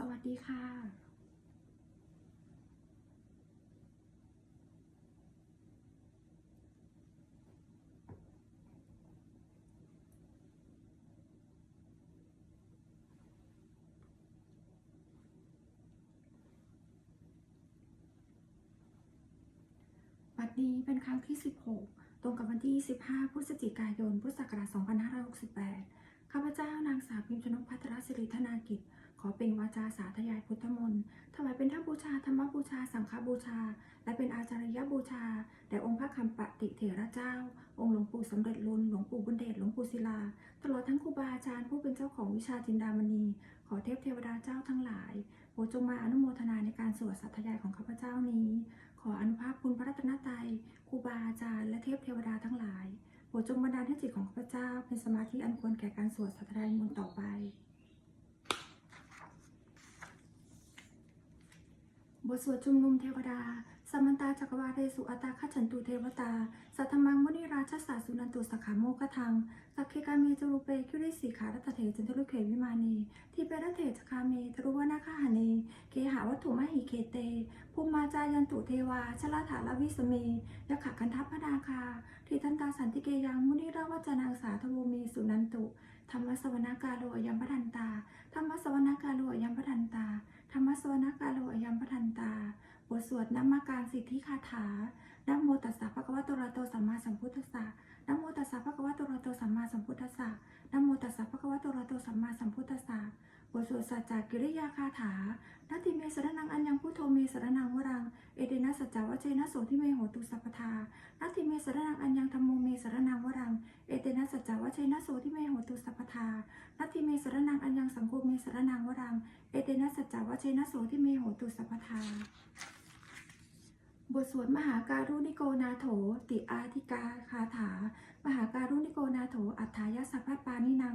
สวัสดีค่ะบัดนี้เป็นครั้งที่ 16 ตรงกับวันที่25พฤศจิกายน พุทธศักราช 2568 ข้าพเจ้านางสาวพิมพ์ชนกพัทรศิริธนากิจ ขอเป็นวาจาสาธยายพุทธมนต์ถวายเป็นท่าบูชาธรรมบูชา สังฆบูชา และเป็นอาจารยบูชาแด่องค์พระคำปฏิเถระเจ้า องค์หลวงปู่สำเร็จลุนหลวงปู่บุญเดชหลวงปู่ศิลา ตลอดทั้งครูบาอาจารย์ผู้เป็นเจ้าของวิชาจินดามณี ขอเทพเทวดาเจ้าทั้งหลายโปรดจงมาอนุโมทนาในการสวดสัตยายของข้าพเจ้านี้ ขออนุภาพคุณพระรัตนตรัยครูบาอาจารย์และเทพเทวดาทั้งหลายโปรดจงบันดาลให้จิตของข้าพเจ้า เป็นสมาธิอันควรแก่การสวดสัตยายมนต์ต่อไป บทสวดชุมนุมเทวดา สมันตาจักรวาเรสุอัตตาขฉันตุเทวตา สัทธมังมุนิราชสาสุนันตุสกขาโมกทัง สักเคกาเมจรูเปคิริสีขารัตเถจันทรุเขวิมานีทีเปรเถจคาเมจรุวนาคาหเนเคหาวัตถุมหิเคเต ภูมิมาจายันตุเทวาชลาถาลวิสเมยขกันทัพพนาคาทีทันตาสันติเกยังมุนิราวัจนังสาทโวเมสุนันตุ ธรรมสวนากาโลยัมปทันตา ธรรมสวนากาโลยัมปทันตา ธรรมสวนกาโลอยัมปทันตา บทสวดนมาการสิทธิคาถานะโมตัสสะภะคะวะโตระโตสัมมาสัมพุทธัสสะนะโมตัสสะภะคะวะโตระโตสัมมาสัมพุทธัสสะนะโมตัสสะภะคะวะโตระโตสัมมาสัมพุทธัสสะ บทสวดสัจจกิริยาคาถานาติเมสรนังอัญญังพุทโธเมสรนังวรัง เอเดนะสัจจวะเจนะโสทิเมโหตุสัพพทานาติเมสรนังอัญญังธรรมโมเมสรนังวรัง เอเตนะสัจจวะเจนะโสทิเมโหตุสัพพทานาติเมสรนังอัญญังสังโฆเมสรนังวรัง เอเตนะสัจจวะเจนะโสทิเมโหตุสัพพทาบทสวดมหาการุณิโกนาโถ ติอาธิกาคาถา มหาการุณิโกนาโถ อัฏฐายสัพพปานินัง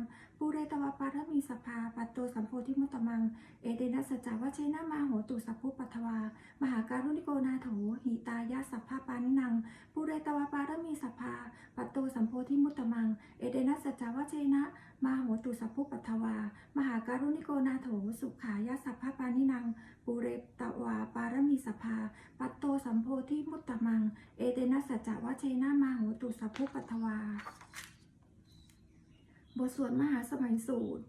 ตวปารมีสภา ปัตโตสัมโพธิมุตตมัง เอเดนะสัจจาวเชนะมาโหตุสัพพุปัทวา มหาการุณิโกนาโถหิตายะสัพพปานินังปูเรตวปารมีสภา ปัตโตสัมโพธิมุตตมัง เอเดนะสัจจาวเชนะมาโหตุสัพพุปัทวา มหาการุณิโกนาโถสุขายะสัพพปานินังปูเรตวาปารมีสภา ปัตโตสัมโพธิมุตตมัง เอเตนะสัจจวะเชนะมาโหตุสัพพุปัทวา บทสวดมหาสมัยสูตร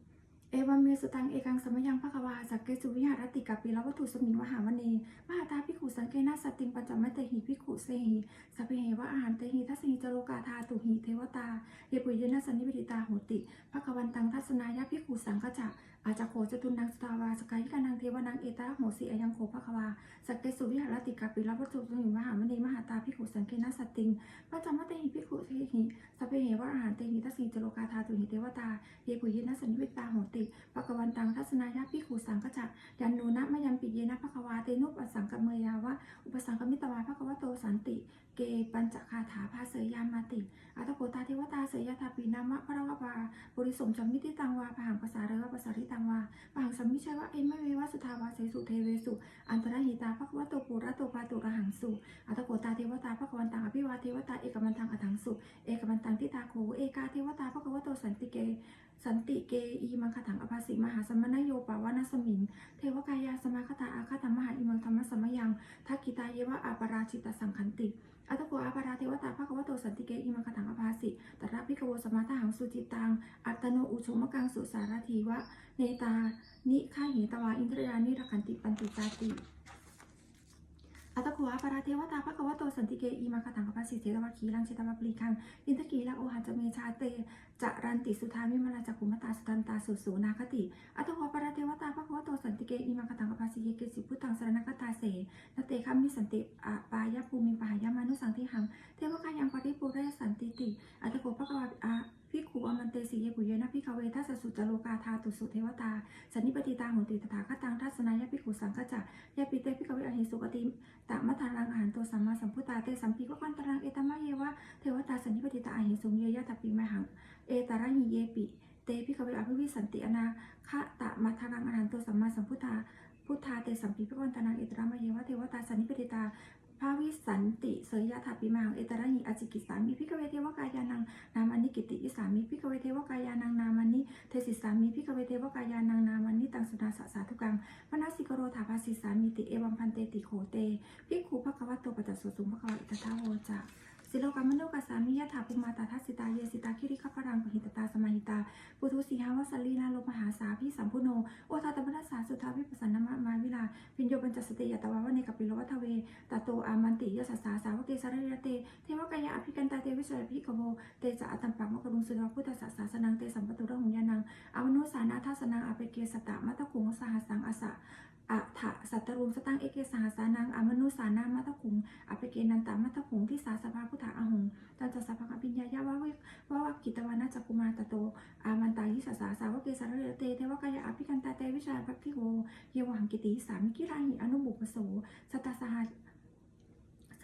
เอวาเมสตังเอกังสมยังพระกวาสักเกสุวิหารติกัปปิลวัตถุสมิงมหาวเนมหาตาพิขุสังเกนาสติงปัจจมเตหิพิขุเสหิสัพเพเหวะอาหารเตหิทัสหิจโรกาธาตุหิเทวตาเยปุยนะสันนิวิติตาโหติพระกวันตังทัศนายะพิขุสังกจะ อาจจะโขจตุนังสตาวาสกายิกานังเทวนังเอตาโหสีอายังโขภควาสักเกสุวิหารติกัปปิลวัตถุสมิมหาวเนมหาตาพิขุสังเกนาสติงปัจจมเตหิพิขุเสหิสพเพเหวะอาหารเตหิทัสหิจโรกาธาตุหิเทวตาเยปุยนะสันนิวิตาโหติปะกวันตังทัศนายาพิขูสังกจักยันโนนะมยัมปิเยนะภควาเตนุปสังกเมยาวะอุปสังกมิตวาภควโตสันติ เกปัญจคาถาภาเสยามาติอัตโกตาเทวตาเสยยาทาปีนามะพระวะวาบริสมสัมมิติตังวาปะหังภาษาเรวะภาษาริตงวาปางสัมมิชัยวะเอมะเววะสุทาวาเสสุเทเวสุ อันตรหิตาภควโตปุระโตปาตุระหังสุอัตโกตาเทวตาภควันตังอภิวาเทวตาเอกมันตังอถังสุ เอกมันตังทิตาโคเอกาเทวตาภควโตสันติเก สันติเกอีมังคถังอภาสิมหาสมณโยปาวานาสมิง เทวกายาสมาคตาอาคาตมหาอิมังธรรมสมยังทักกิตาเยวะอาปราชิตสังคันติอัตโกอาปาราเทวตาภควโตสันติเกอิมังคถังอภาสิตระพิกโวสมาทหังสุจิตัง อัตโนอุชมกังสุสารทีวะ เนตา นิฆาหิตวาอินทรยานิรคันติปันติตาติ อัตโกอาปาราเทวตาภควโตสันติเกอิมังคถังอภาสิเทวะคีรังเชตวะปลีคังอินทกีละโอหันจะเมชาเตจะรันติสุธามิมลาจักขุมตาสุตันตาสุสูนาคติอัตโหปาราเทวตาภควโตสันติเกอิมังคตังอภาสิเยเกสิพุทธังสรณคตาเสนเตคัมมิสันติอาปายาภูมิปหายามานุสังทิหังเทวกายังปริปุเรสันติติอัตโหภควาอา พิกขุอมันเตสีเยกุเยนะพิกเวทัสสุจโลกาธาตุสุเทวตาสันนิปติตาหุติตถาคตังทัศนายาพิกขุสังกจักยาปิเตพิกเวอหิสุปติตะมัทารังอาหารตัวสัมมาสัมพุตาเตสัมปีกวันตรังเอตมะเยวะเทวตาสันนิปติตาอหิสุงเยยะทัปปิมหังเอตาระหิเยปิเตพิกเวอภิวิสันติอนาคะตะมัทารังอนันโตสัมมาสัมพุทธาพุทธาเตสัมปีพิกวันตนังเอตระมะเยวะเทวตาสันนิปติตา ภาวิสันติเสยยะถาปิมังเอตระหิอจิกิสามิพิกเวเทวกายานังนามานิกิติอิสามิพิกเวเทวกายานังนามานิเทสิสามิพิกเวเทวกายานังนามานิตังสุนาสสาธุกังมนัสสิกโรถาภาสิสามิติเอวัมพันเตติโขเตพิกขุภควะโตปัจจสุสุงภควะอิตถาโวจะ สิโลกามโนกัสามิยะถาภูมาตาทัสิตาเยสิตาคิริขพรังปหิตตาสมาหิตาปุถุสีหาวสัลลีนาโลมหาสาพิสัมพุโนโอทาตมนัสสาสุทาวิปัสสนามะมาวิลาพิญโยปัญจสติยตวาวะเนกปิโลวัทเวตาโตอามันติยสัสสาสาวกเตสารยเตเทวกายะอภิกันตาเตวิสรพิกโวเตจะอัตตัมปังมกรุงสุดาพุทธศาสสนังเตสัมปตุระหุญญานังอวนุสานาทัสนังอเปเกสตะมัตตคุงสหัสสังอสะ อะถะสัตตรุมสตังเอเกสหสานังอมนุสานามัตถคุงอัปเกนันตามัตถคุงที่สาสภาพุทธะอหงตันจะสภาปิญญายาวะววะวะกิตวานาจักุมาตโตอามันตายิสสาสาวกเกสารเรเตเทวกายอภิกันตาเตวิชาภักทิโวเยวังกิติสามิกิราหิอนุบุปโสสตตสห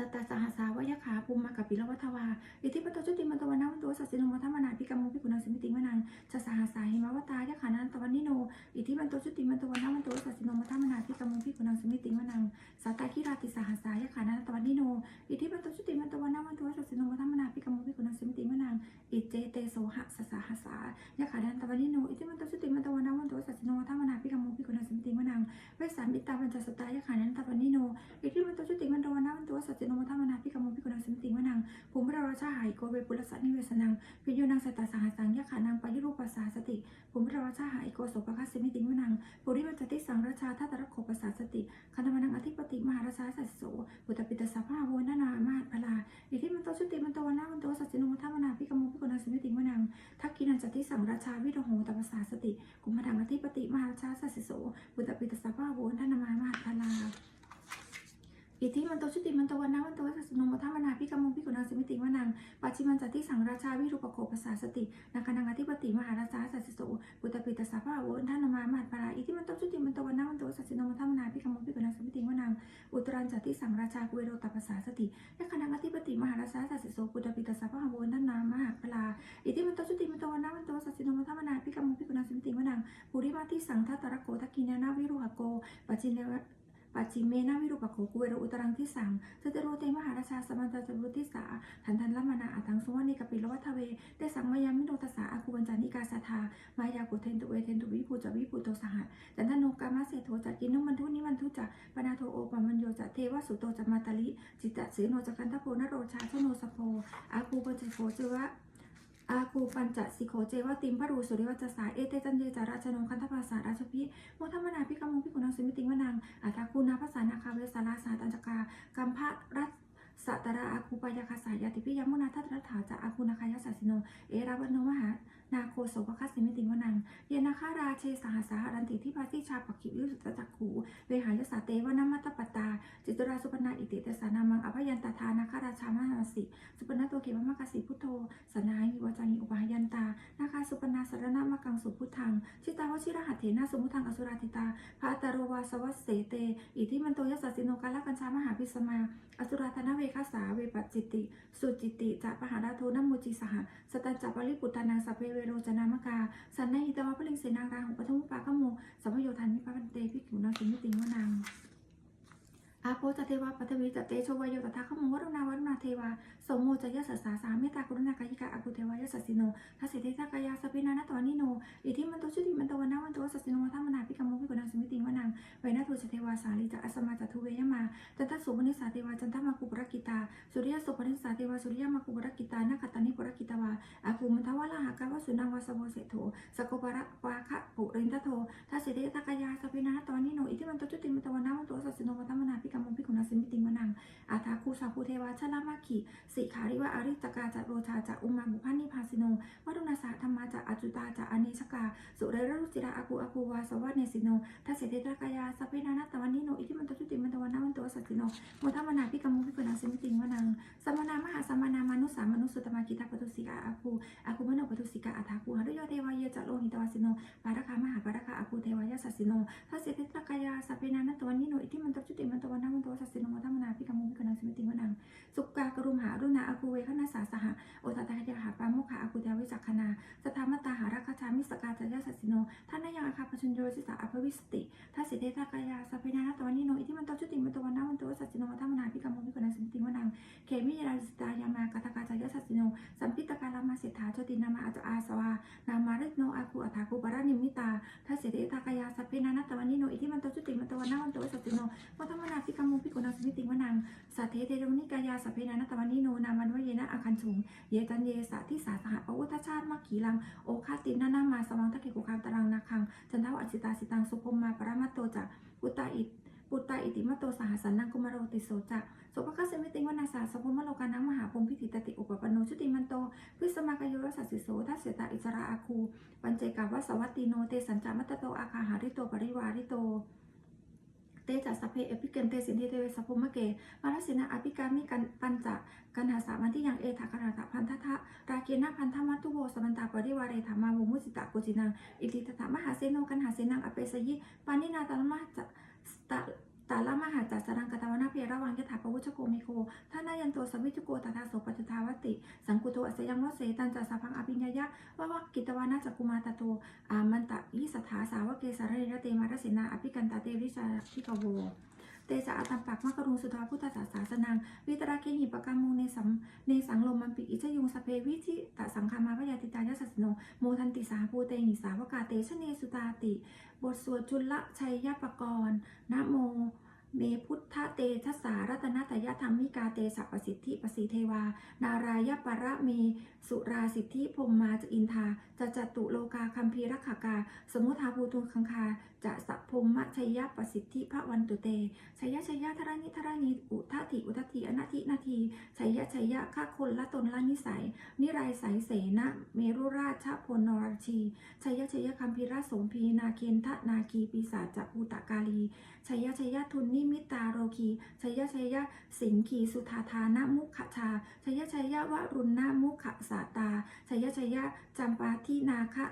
สตตาสหัสาวยขาภูมิมากับปิลวัทวา อิทธิปโตจุติมันตวันาวันตัวสัสสิโนมัทมนาพิกรรมพิกุณาสมิติมนังจะสหัสาหิมาวตายขานันตวันนิโน อิทธิมันโตจุติมันตวันาวันตัวสัสสิโนมัทมนาพิกรรมพิกุณาสมิติมนังสัตตาคิราติสหัสายขานันตวันนิโน อิทธิมันโตจุติมันตวันาวันตัวสัสสิโนมัทมนาพิกรรมพิกุณาสมิติมนังอิเจเตโสหะสสหัสายะขาดันตวันนิโน อิติมันตสุติมันตวันาวันตัวสัจจิโนวัฒมนาพิกรรมพิกุณาสมิติมนังเวสสันอิตาปัญจสตายะขาดันตวันนิโน อิติมันตสุติมันตวันาวันตัวสัจจิโนวัฒมนาพิกรรมพิกุณาสมิติมนังภูมิราชาหายโกเวปุรสันิเวสนังพิโยนังสตตาสหสังยะขานังปายุรูปัสสาสติภูมิราชาหายโกโสปคัสสมิติมนังปุริมัจติสังราชาทัตระโคปัสสาสติคันธมานังอธิปติมหาราชาสัสโสปุตตปิตสัพพะโวนานามหาพลาอิติมันโตสุติมันโตวนาวันโตสัจจิโนวัฒมนาพิกรรมพิกุณาสมิติมนังทักกินันจติสังราชาวิโรโหตปสสาสติกุมพังอธิปติมหาราชาสัสสิโสบุตปิตสภาโวนทนามาพลา อิทธิมันโตชุติมันโตวันนาวันโตวัสสนุมทัมนาพิกรรมพิกุณาสมิติวนังปัจจิมันจัติสังราชาวิรูปโคปสาสตินาคานังอธิปติมหาราชาสัสสิโสบุตตปิตสภาโวนทนานมามหาพลาอิทธิมันโตชุติมันโตวันนาวันโตวัสสนุมทัมนาพิกรรมพิกุณาสมิติวนังอุตรันจัติสังราชากุเวโรตปสาสตินาคานังอธิปติมหาราชาสัสสิโสบุตตปิตสภาโวนทนามหาพลาอิติมันโตชุติมันโตวันนาวันโตสัสสิโนมัทมนาพิกรรมพิกุณาสมิติวนังปุริมาทิสังทัตตระโกทักกินานาวิรุหโกปัจจิเน ปัจจิเมนาวิรุปโขกุเวรอุตรังที่สังสเตโรเตมหาราชาสมันตาจรุติสาทันทันละมานาอัตังสุวรรณิกปิลวัทเวเตสังมายามิโนตสาอาคุวันจานิกาสาธามายากุเทนตุเวเทนตุวิภูจวิภูโตสหะจันทโนกามาเสโทจักกินุมันทุนิมันทุจะปนาโทโอปมันโยจะเทวสุโตจะมาตลิจิตตะเสโนจักันทโพนโรชาชโนสโพอาคูปัจจโพจวะ อาคูปัญจสิโคเจวติมพรูสุริวัจสาเอเตจันเยจาราชนงคันธภาษาราชพิโมทัมนาพิกมงพิกุณังสุมิติงวนังอัตาคูนาภาษานาคาเวสาราสาตัญจกากัมพะรัตสัตระอาคูปายาคาสายาติพิยมุนาทัตระถาจะอาคูนาคายาสัสิโน เอราวันโนมหานาโคโสภคัสสิมิติงวนัง เยนาคาราเชสหสาหรันติที่พาสิชาปกิวิสุตจักขูเวหายสาเตวนามัตปตา จิตราสุปนาอิติเตสานามังอภยันตทานาคาราชามหาสิ สุปนาโตเขมมะกสิพุทโธสนาหิวจานิอุปายันตา นาคาสุปนาสารณามกังสุพุทธัง ชิตาวชิระหัตเถนะสมุทังอสุราติตาภาตโรวาสวัสเสเต อิทิมันโตยสสสิโนกาลกัญชามหาพิสมา อสุราธนเวคาสาเวปจิติ สุจิติจะปหาราโทนัมมุจิสหสตัญจะปริปุตตานังสเพเวโรจนามกาสันนหิตวะพลิงเสนารางของปทุมปาขโมสัมพโยธันมิพพันเตพิกขุนาสิมิติงวนังอาโปจเทวาปัทวีจเตโชวายโยตถาขโมวรุณาวรุณาเทวา สมโมจยสัสสาสาเมตตากรุณากายิกาอากุเทวายสัสสิโนทัสสิเทสกายาสปินานาตวานิโนอิทิมันโตชุติมันตวนาวันโตสัสสิโนวัฒมนาพิกรรมพิกุณาสมิติวนังเวนะทุจเทวาสาลีจะอสมาจทุเวยมาจันทสุปนิสาเทวาจันทมาคุปรกิตาสุริยสุปนิสาเทวาสุริยมาคุปรกิตานาคตานิปุรกิตาวาอาภูมันทวาลาหากาวสุนังวาสโวเสโถสกประวาคะปุรินทโททัสสิเทสกายาสปินานาตวานิโนอิทิมันโตชุติมันตวนาวันโตสัสสิโนวัฒมนาพิกรรมพิกุณาสมิติวนังอาทาคูสาภูเทวาชลามาขีสิขาริวะอริตกาจะโรชาจะอุมาบุพันนิพาสิโนวัตุนาสาธรรมาจะอจุตาจะอเนชกา สุเรรุจิราอากูอากูวาสวัสเนสิโนทัสเสเทตกายาสัพเพนานาตวันนิโนอิทิมันตจุติมันตวันนาวันโตสัสสิโนโมทัมนาพิกรรมพิกุณาสมิติวนังสมนามหาสมนามานุสามานุสุตมากิตาปตุสิกาอาคูอาคูมโนปตุสิกาอาทาคูหรุโยเทวายจะโลหิตวาสิโนปารคามหาปารคาอาคูเทวายสัสสิโนทัสเสเทตกายาสัพเพนานาตวันนิโนอิทิมันตจุติมันตวันนาวันตสัสสิโนโมทัมนาพิกรรมพิกุณาสมิติวนังสุกากรุมหารุณาอาคูเวคณาสาสหะโอตตาหะยาหาปาโมคะอาคูเทวิจักขณาสทามตาหารัคชามิสกาจยะสัสสิโนท่านนายังอาคาปชุนโยสิสาอภวิสติทัสสิเททากายาสัพเพนานาตวันนิโนอิทิมันโตชุติมันตวันนาวันโตสัจจิโนวัฒมนาพิกรรมพิกรณสัมติวนังเขมิยราสิตายามากาตกาจายสัจจิโนสัมพิตกาลามาเสถาโชตินามาอาจอาสวานามาริโนอาคูอัฏฐาคูปรานิมิตาทัสสิเททากายาสัพเพนานาตวันนิโนอิทิมันโตชุติมันตวันนาวันโตสัจจิโนวัฒมนาพิกรรมพิกรณสัมติวนังสัทเทเทโรนิกายาสัพเพนานาตวนิโนนามันวเยนะอาคันถุงเยตันเยสะที่สาสหปวุฒชาติมักขีลังโอคาตินนานามาสวังทะเกกุคามตรังนาคังจันทวอจิตาสิตังสุพมมาปรามาโตจะปุตตาอิปุตตาอิติมโตสหสันนังกุมารโติโสจะโสภคัสมิติงวนาสาสพมโลกานังมหาพมพิธิตติอุปปนโนชุติมันโตพิสมากโยรสัสสิโสทัสเสตาอิสราอาคูปัญเจกาวสวัตติโนเตสัญจามัตโตอาคาหาริโตปริวาริโต เตจัสสเพเอพิเกนเตสินเทเทเวสัพมะเกมาลสินะอภิกามิกันปัญจะกันหาสามันที่ยังเอถากนาตพันทะทะราเกนะพันธมัตตุโวสมันตาปริวาเรธรรมาวุมุสิตะกุจินังอิติตถามหาเซโนกันหาเซนังอเปสยิปานินาตัลมะจะตะ ตาละมหาจัสรังกตาวนาเพียระวังยถาปวุชโกเมโคท่านายันโตสวิจุโกตถาโสปัจจทาวติ สังกุโตอัสยังวเสตันจัสพังอภิญญายะวะวะกิตวานาจักกุมาตโตอามันตะยิสถาสาวกเกสารเรระเตมารสินาอภิกันตาเตวิชาพิกโว เตจะอาตัมปักมะกรุงสุทธาพุทธศาสาสนัง วิตราเกหิปกรรมุงในสัมในสังลมมันปิอิจยุงสเพวิชิตะสังคามาพยาติตายสัสโนโมทันติสาภูเตหิสาวกาเตชะเนสุตาติ บทสวดจุลชัยยปกรณ์นะโมเมพุทธเตชะสารัตนตยธรรมิกาเตสัพปสิทธิปสีเทวา นารายปรเมสุราสิทธิพมมาจอินทาจะจตุโลกาคัมภีรักขากา สมุทาภูตุคังคา จะสัพพมมะชัยยะประสิทธิพระวันตุเตชัยยะชัยยะธรณิธรณิอุทัติอุทัติอนาทินาทีชัยยะชัยยะข้าคนละตนละนิสัย นิไรสายเสนะเมรุราชพลนรชีชัยยะชัยยะคัมภีรสมพีนาเคนทะนาคีปีศาจจภูตกาลีชัยยะชัยยะทุนนิมิตาโรคีชัยยะชัยยะสิงคีสุธาธานะมุขชาชัยยะชัยยะวรุณนะมุขสาตาชัยยะชัยยะจำปาทินาคะ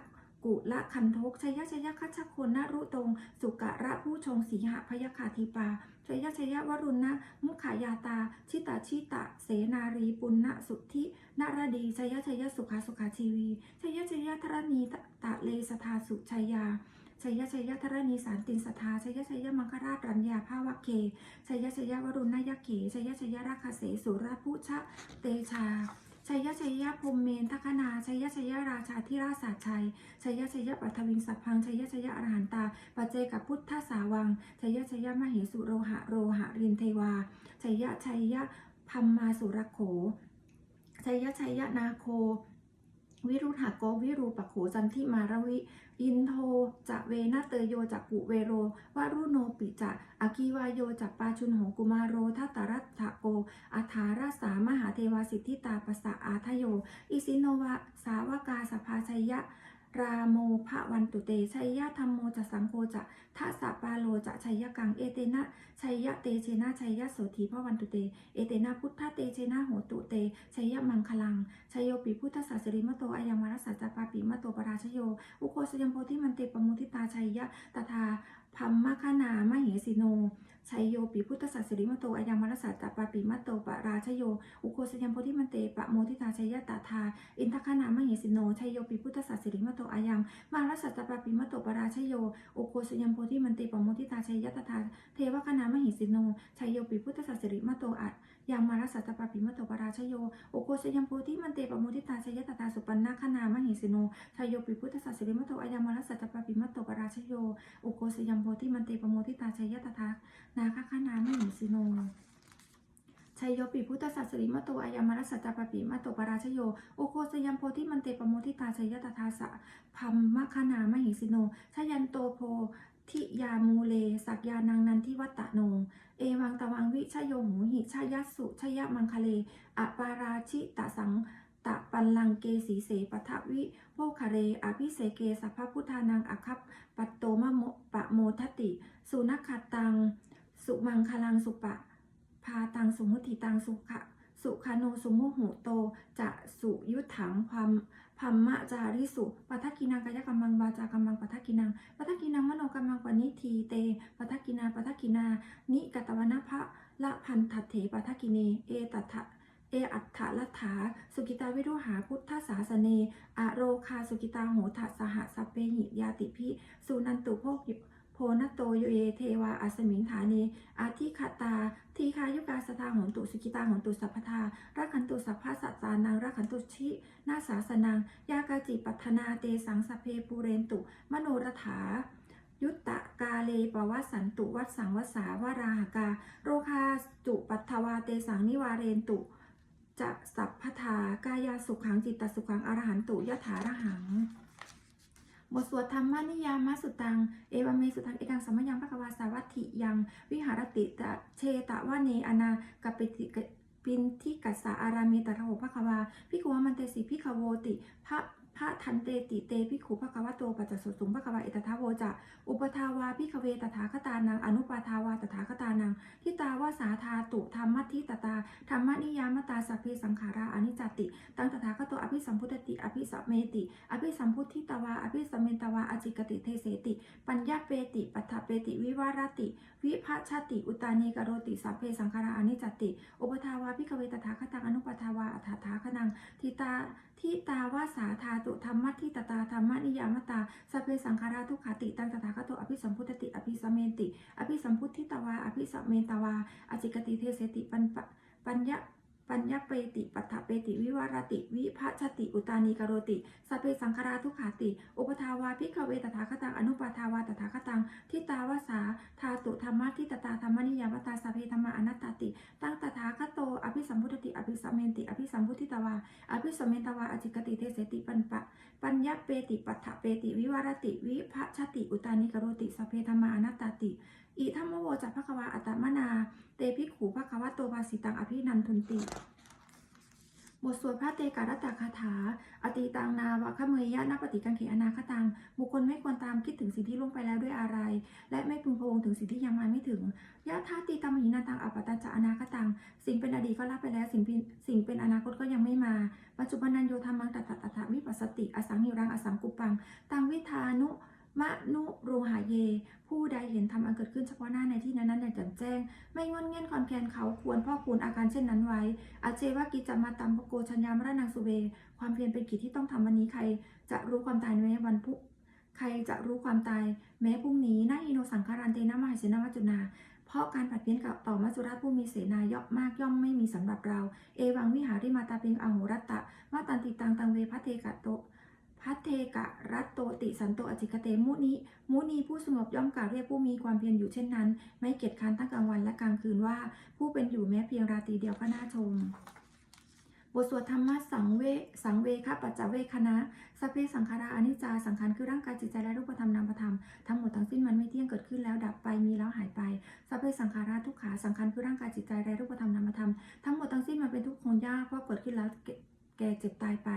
กุละคันทกชัยยะชัยยะคัชโคนนรุตรง สุกะระผู้ชงสีหะพยคาทีปาชัยยะชัยยะวรุณนะมุขายาตา ชิตาชิตะ เสนารีปุณณสุทธินารดีชัยยะชัยยะสุขาสุขาชีวีชัยยะชัยยะธรณีตะเลสทาสุชัยยาชัยยะชัยยะธรณีสารตินสทาชัยยะชัยยะมังคราชรัญญาภาวะเกชัยยะชัยยะวรุณนยเกชัยยะชัยยะราคาเสสุรพุชะเตชา ชัยยะชัยยะพรมเมนทัคนาชัยยะชัยยะราชาธิราชาชัยชัยยะชัยยะปัทวิงสัพพังชัยยะชัยยะอรหันตาปัจเจกับพุทธสาวังชัยยะชัยยะมเหสุโรหะโรหะรินเทวาชัยยะชัยยะพัมมาสุรโขชัยยะชัยยะนาโค วิรุหะโกวิรูปโขจันทิมารวิ อินโทจะเวนาเตโยจะกุเวโรวารุโนปิจะอากิวายโยจะปาชุนหงกุมารโรทัตตรัตถโกอัฐาราสามหาเทวาสิทธิตาปสะอาทโย อิสิโนวะสาวกาสภาชัยยะ ราโมภะวันตุเตชัยยะธรรมโมจะสังโฆจะทัสะปาโลจะชัยยะกังเอเตนะชัยยะเตเชนะชัยยะโสธีพระวันตุเต เอเตนะพุทธเตเชนะโหตุเตชัยยะมังคลังชัยโยปิพุทธศาสริมโตอายังวรสัจจปาปิมโตปราชโย อุโคสยมโพธิมันเตปมุทิตาชัยยะตถา พัมมะคานามเหสิโนชัยโยปิพุทธศาสริมโตอายังมรสัตตปาปิมโตปราชโย อุโคสยังโพธิมันเตปะโมทิตาชัยยะตถาอินทคานามเหสิโนชัยโยปิพุทธศาสริมโตอายังมารสัตตปาปิมโตปราชโย อุโคสยังโพธิมันเตปะโมทิตาชัยยะตถาเทวคานามเหสิโนชัยโยปิพุทธศาสริมโตอะ ยังมารสัจจปปิมโตปราชโย โอโคสยังโพธิมันเตปะโมทิตาชยยะตาสุปันนาคานามเหสิโนชโยปิพุทธศาสริมโตอายังมารสัจจปปิมโตปราชโย โอโกสยังโพธิมันเตปะโมทิตาชยยะตานาคคานามหิสิโนชัยโยปิพุทธสัสริมโตอายามรสัจจปปิมโตปราชโย โอโคสยัมโพธิมันเตปโมทิตาชัยยตถาสะพัมมะคานามหิสิโนชยันโตโพ ทิยามูเล สักยานังนันทิวัตตะโน เอวังตะวังวิชโยหูหิชยัสสุชยมังคเล อปาราชิตะสังตะปันลังเกสีเสปทวิโภคะเร อภิเสเกสัพพพุทธานังอคัปปัตโตมะโมปะโมทติ สุนัคขตัง สุมังคลังสุปะ พาตังสุมุติตังสุขะ สุขโนสุโมโหโต จะสุยุทถังความ พัมมะจาริสุปัทกินังกายกรรมังวาจากรรมังปัทกินังปัทกินังมโนกรรมังปณิทีเตปัทกินาปัทกินา นิกตวนาภะละพันทัตเถปัทกิเน เอตัทะเออัฏฐลัทธาสุกิตาวิรุหาพุทธศาสเนอโรคาสุกิตาโหทัสหสัพเพหิยาติพิสุนันตุโภก พนโตโยเยเทวาอัสมิงฐาเนอาทิคตา ทีคายุกาสตาหนตุสุกิตาหนตุสัพพทารักขันตุสัพพะสัจจานังรักขันตุชินาสาสนัง ยากาจิปัฒนาเตสังสเพปูเรนตุ มโนรถา ยุตตะกาเลปวัสสันตุวัดสังวสาวาราหกา โรคาจุปัทวาเตสังนิวาเรนตุจะสัพพทากายาสุขังจิตตสุขังอรหันตุยถารหัง บทสวดธรรมนิยามสุตัง เอวเมสุตัง เอกังสมมยังพระกวาสาวัตถิยัง วิหารติตะเชตะวะเนอนากัปปิติปินทิกัสสะอารามิตะระโหพระกวาพิกวามันเตสิพิกโวติ พระ พระทันเตติเตพิขุพระกวาโตปัจจสุสุงพระกวาเอตทาโวจะอุปทาวาพิกเวตถาคตานังอนุปาทาวาตถาคตานังทิตาวาสาธาตุธรรมทิตตาธรรมนิยามตาสัพเพสังขาราอนิจจติ ตังตถาคตอภิสัมพุทธติอภิสัมเมติ อภิสัมพุทธิตวาอภิสัมเมตวาอจิกติเทเสติ ปัญญาเปติปัฏฐเปติวิวารติ วิภาชาติอุตานีกโรติสัพเพสังขาราอนิจจติ อุปทาวาพิกเวตถาคตังอนุปทาวาอัฏฐาคนังทิตา ทิตาวาสาธาตุธรรมะทิตตาธรรมะนิยามตาสเพสังขาราทุกขติตังตถาคตอภิสัมพุทธติอภิสมเมติ อภิสัมพุทธิตวาอภิสมเมตวาอจิกติเทเสติปัญปะปัญญา ปัญญาเปติปัฏฐเปติ วิวารติ วิภาชติ อุตานีกโรติสพเพสังขาราทุขาติ อุปทาวาพิกเวตถาคตัง อนุปาทาวาตถาคตัง ทิตาวาสา ธาตุธรรมะทิตตาธรรมนิยามตาสพเพธรรมะอนัตตติ ตั้งตถาคโต อภิสัมพุทธติ อภิสัมเมติ อภิสัมพุทธิตวา อภิสัมเมตวาอจิกติเทเสติปัญปะ ปัญญาเปติปัฏฐเปติ วิวารติ วิภาชติ อุตานิกโรติสพเพธรรมะอนัตตติ อิทัมมโวจัพพะควาอัตตมนา เตภิกขุภควะโตภาสิตังอภินันทุนติ บทสวดพระเตการตคาถา อติตังนาวะขเมยยะนปฏิกังเขอนาคตัง บุคคลไม่ควรตามคิดถึงสิ่งที่ล่วงไปแล้วด้วยอะไร และไม่พึงพวงถึงสิ่งที่ยังมาไม่ถึงยะธาติตามหินาตังอปตตจะอนาคตัง สิ่งเป็นอดีตก็รับไปแล้ว สิ่งเป็นสิ่งเป็นอนาคตก็ยังไม่มา ปัจจุบันนันโยธรรมังตัตตะตัตถะวิปัสสติ อสังหิรัง อสังกุปัง ตังวิธานุ มะนุโรหาเย ผู้ใดเห็นธรรมอันเกิดขึ้นเฉพาะหน้าในที่นั้นนั้นอย่างแจ่มแจ้ง ไม่งอนเงียนคอนแคนเขาควรพ่อคูณอาการเช่นนั้นไว้ อาเจวากิจมาตัมปโกชัญญามรณังสุเว ความเพียรเป็นกิจที่ต้องทำวันนี้ใคร จะรู้ความตายแม้วันพุใครจะรู้ความตาย แม้พรุ่งนี้นาอิโนสังคารันเตนะมหาเสนามัจจุนาเพราะการผัดเพี้ยนกับต่อมัจุราชผู้มีเสนาย่อมมากย่อมไม่มีสำหรับเรา เอวังวิหาริมาตาเพิงอโหรัตตะมาตันติตังตังเวพัทเทกะโต พัทเทกะรัตโตติสันโตอจิกเตมุนิมุนีผู้สงบย่อมกล่าวเรียกผู้มีความเพียรอยู่เช่นนั้น ไม่เกียจค้านทั้งกลางวันและกลางคืนว่า ผู้เป็นอยู่แม้เพียงราตรีเดียวก็น่าชม บทสวดธรรมะสังเวสังเวคปัจจเวคณะสพเพสังขาราอนิจจาสังขารคือร่างกายจิตใจและรูปธรรมนามธรรมทั้งหมดทั้งสิ้นมันไม่เที่ยงเกิดขึ้นแล้วดับไปมีแล้วหายไปสพเพสังขาราทุกขาสังขารคือร่างกายจิตใจและรูปธรรมนามธรรมทั้งหมดทั้งสิ้นมันเป็นทุกข์คงยากเพราะเกิดขึ้นแล้ว แก่เจ็บตายไป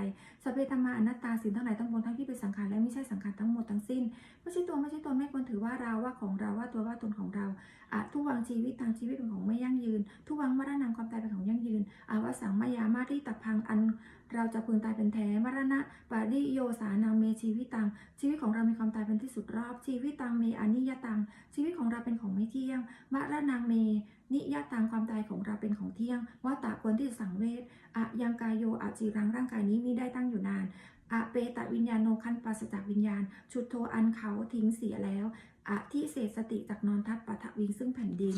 สัพเพธรรมาอนัตตาสิ่งทั้งหลายทั้งปวงทั้งที่เป็นสังขารและไม่ใช่สังขารทั้งหมดทั้งสิ้น ไม่ใช่ตัวไม่ใช่ตนไม่ควรถือว่าเราว่าของเราว่าตัวว่าตนของเราอะทุวังชีวิตตามชีวิตเป็นของไม่ยั่งยืน ทุวังมรณะความตายเป็นของยั่งยืนอาวสังมายามาที่ตับพังอัน เราจะพึงตายเป็นแท้มรณะปาริโยสานาเมชีวิตตัง ชีวิตของเรามีความตายเป็นที่สุดรอบ ชีวิตตังเมอนิยตัง ชีวิตของเราเป็นของไม่เที่ยงมรณงเม นิยตังความตายของเราเป็นของเที่ยงว่าตาควรที่จะสังเวชอะยังกายโยอาจีรังร่างกายนี้มิได้ตั้งอยู่นานอะเปตะวิญญาณโนคันปราศจากวิญญาณ ชุดโทอันเขาทิ้งเสียแล้วอะที่เศษสติจากนอนทับปัทวิงซึ่งแผ่นดิน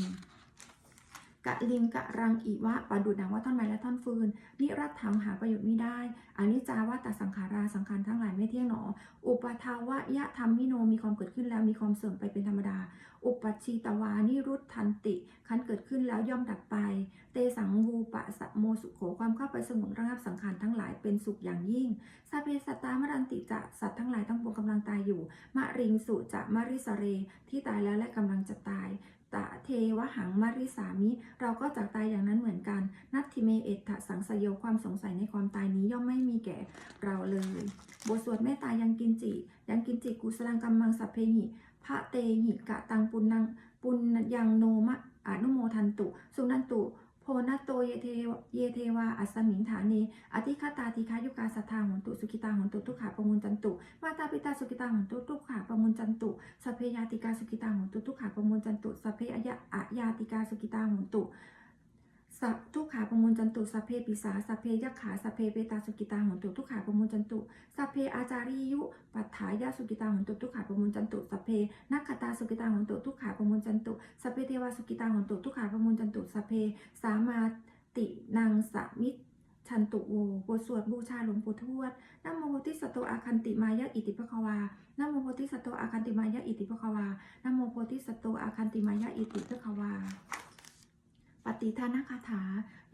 กะลิงกะรังอีวะปะดุดดังว่าท่อนไม้และท่อนฟืน นิรัตถังหาประโยชน์ไม่ได้อนิจจาวาตสังขาราสังขารทั้งหลายไม่เที่ยงหนอ อุปทาวะยะธรรมมิโนมีความเกิดขึ้นแล้วมีความเสื่อมไปเป็นธรรมดา อุปชีตวานิรุตทันติคันเกิดขึ้นแล้วย่อมดับไป เตสังวูปะสะโมสุโขความเข้าไปสงบระงับสังขารทั้งหลายเป็นสุขอย่างยิ่งซาเพสตามรันติจะสัตว์ทั้งหลายทั้งปวงกำลังตายอยู่มะริงสุจะมะริสเร ที่ตายแล้วและกำลังจะตาย ตะเทวหังมาริสามิ เราก็จากตายอย่างนั้นเหมือนกัน นัตถิเมเอตถะสังสยโยความสงสัยในความตายนี้ย่อมไม่มีแก่เราเลย บทสวดเมตตายังกินจิ ยังกินจิกุสลังกัมมังสัพเพหิพระเตหิกะตังปุณังปุณยังโนมะอนุโมทันตุ สุนันตุ โพนัตโตเยเทวเยเทวาอัสมิงฐานีอธิคตาธิคายุกาสัทธาหนตุสุขิตาหนตุทุกขาปมุนจันตุมาตาปิตาสุขิตาหนตุทุกขาปมุนจันตุสัพเพยาติกาสุขิตาหนตุทุกขาปมุนจันตุสัพเพอยะอะยาติกาสุขิตาหนตุ สัพทุกขาประมุนจันตุสัพเพปิสาสัพเพยักขาสัพเพเปตาสุกิตาหนตุทุกขาประมุนจันตุสัพเพอาจาริยุปัฏฐายาสุกิตาหนตุทุกขาประมุนจันตุสัพเพนักขตาสุกิตาหนตุทุกขาประมุนจันตุสัพเพเทวาสุกิตาหนตุทุกขาประมุนจันตุสัพเพสามาตินางสมิตชันตุโวบทสวดบูชาหลวงปู่ทวดนโมโพธิสัตโตอาคันติมายะอิติปะคะวานโมโพธิสัตโตอาคันติมายะอิติปะคะวานโมโพธิสัตโตอาคันติมายะอิติปะคะวา ปฏิทานาคาถา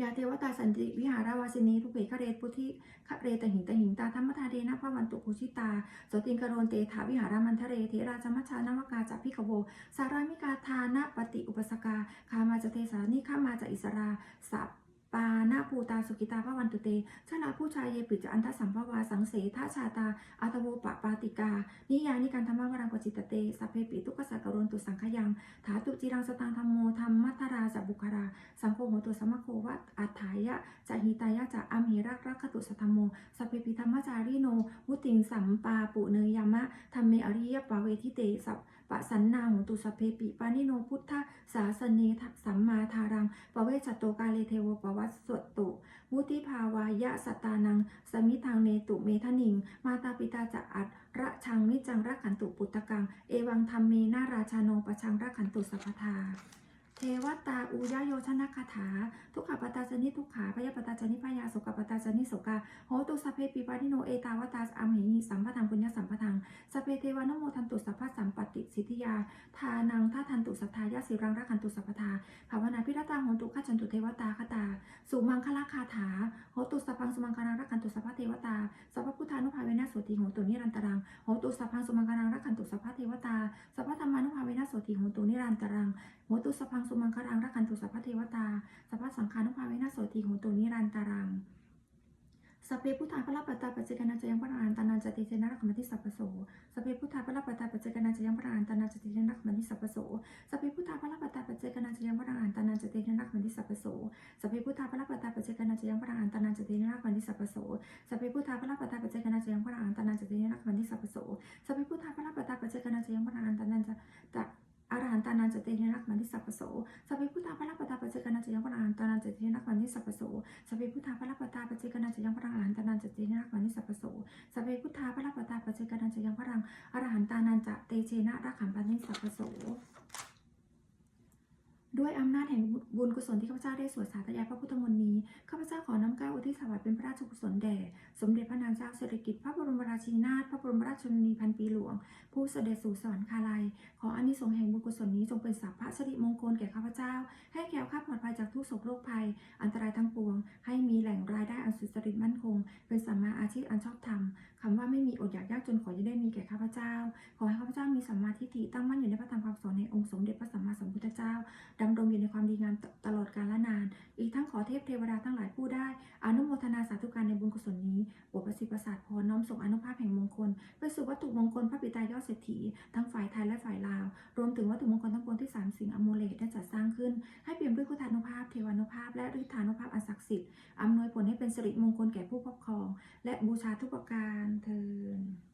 ยาเทวตาสันติวิหาราวาสินีทุเบคะเรตุทิคะเรตหิงตหิงตาธรรมทาเดนะพระวันตุภูชิตาสติงกโรนเตถาวิหารามันทะเรเทราชมัชานวกาจักพิขโว สารามิกาทานะปฏิอุปสกาคามาจเทสานิข้ามาจะอิสราสัพ ปานาภูตาสุกิตาพระวันตุเตชนะผู้ชายเยปิจอันทสัมภวาสังเสทาชาตา อัตโวปะปาติกา นิยานิการธรรมวรังกจิตเต สัพเพปิทุกขสักกรนตุสังขยังถาตุจิรังสตังธรรมโมธรรมมัทธราจบุคารา สังโฆโหตุสมะโควะอัฏฐายะจะหิตายะจะอมหิรักรักขตุสธรรมโม สัพเพปิธรรมจาริโนมุติงสัมปาปุเนยยามะธรรมเมอริยปาเวทิเตสัพ ปะสันนาหุตุสเพปิปานิโนพุทธสาสเนทสัมมาทารังปเวชโตกาเลเทวปวัสสวตตุวุติภาวายะสตานัง สมิทางเนตุเมทนิง มาตาปิตาจะอัดระชังนิจังรักขันตุปุตตะกัง เอวังธรรมเมนาราชาโนปะชังรักขันตุสัพพทา เทวตาอุยโยชนะคาถา ทุกขปตาจนิทุกขาพยาปตาจนิพยาสุขปตาจนิโสกาโหตุสัพเพปิปานิโนเอตาวตาอัมหิสัมปทังปุญญสัมปทังสัพเพเทวานโมทันตุสัพพะสัมปติสิทธิยา ทานังท่าทันตุสัทธายาสิรังรักขันตุสัพทาภาวนาพิรตาโหตุขัจันตุเทวตาคตา สุมังคละคาถาโหตุสัพพังสุมังคารังรักขันตุสัพพะเทวตาสัพพพุทธานุภาเวนะโสติโหตุนิรันตรังโหตุสัพพังสุมังคารังรักขันตุสัพพะเทวตาสัพพะธรรมานุภาเวนะโสติโหตุนิรันตรัง โหตุสพังสุมังคารังรักขันตุสัพพเทวตาสัพพสังฆานุภาเวนะโสติโหตุนิรันตรังสเพพุทธาพระปัตตาปัจจกนาจยังพระอรหันตานันจติเจนะรักมัติสัพโสสเพพุทธาพระปัตตาปัจจกนาจยังพระอรหันตานันจติเจนะรักมัติสัพโสสเพพุทธาพระปัตตาปัจจกนาจยังพระอรหันตานันจติเจนะรักมัติสัพโสสเพพุทธาพระปัตตาปัจจกนาจยังพระอรหันตานันจติเจนะรักมัติสัพโสสเพพุทธาพระปัตตาปัจจก สัพพโสสพเพพุทธา กุศลที่ข้าพเจ้าได้สวดสาธยายพระพุทธมนต์นี้ ข้าพเจ้าขอน้อมเกล้าอุทิศถวายเป็นพระราชกุศลแด่ สมเด็จพระนางเจ้าสิริกิติ์พระบรมราชินีนาถ พระบรมราชชนนีพันปีหลวง ผู้เสด็จสู่สวรรคาลัย ขออานิสงส์แห่งบุญกุศลนี้จงเป็นสัพพะสิริมงคลแก่ข้าพเจ้า ให้แคล้วคลาปลอดภัยจากทุกโศกโรคภัย อันตรายทั้งปวง ให้มีแหล่งรายได้อันสุจริตมั่นคง เป็นสัมมาอาชีพอันชอบธรรมคำว่าไม่มีอดอยากยากจนขอจะได้มีแก่ข้าพเจ้า ขอให้ข้าพเจ้ามีสัมมาทิฏฐิตั้งมั่นอยู่ในพระธรรมคำสอนในองค์สมเด็จพระสัมมาสัมพุทธเจ้าดำรงอยู่ในความดีงามตลอดกาลนาน อีกทั้งขอเทพเทวดาทั้งหลายผู้ได้ อนุโมทนาสาธุการในบุญกุศลนี้โปรดประสิทธิ์ประสาทพรน้อมส่งอนุภาพแห่งมงคล ไปสู่วัตถุมงคลพระปิตายอดเศรษฐีทั้งฝ่ายไทยและฝ่ายลาว รวมถึงวัตถุมงคลทั้งปวงที่สามสิ่งอโมเลตได้จัดสร้างขึ้น ให้เปี่ยมด้วยพุทธานุภาพเทวานุภาพ และฤทธานุภาพอันศักดิ์สิทธิ์อำนวยผลให้เป็นสิริมงคลแก่ผู้ครอบครอง และบูชาทุกประการเทิน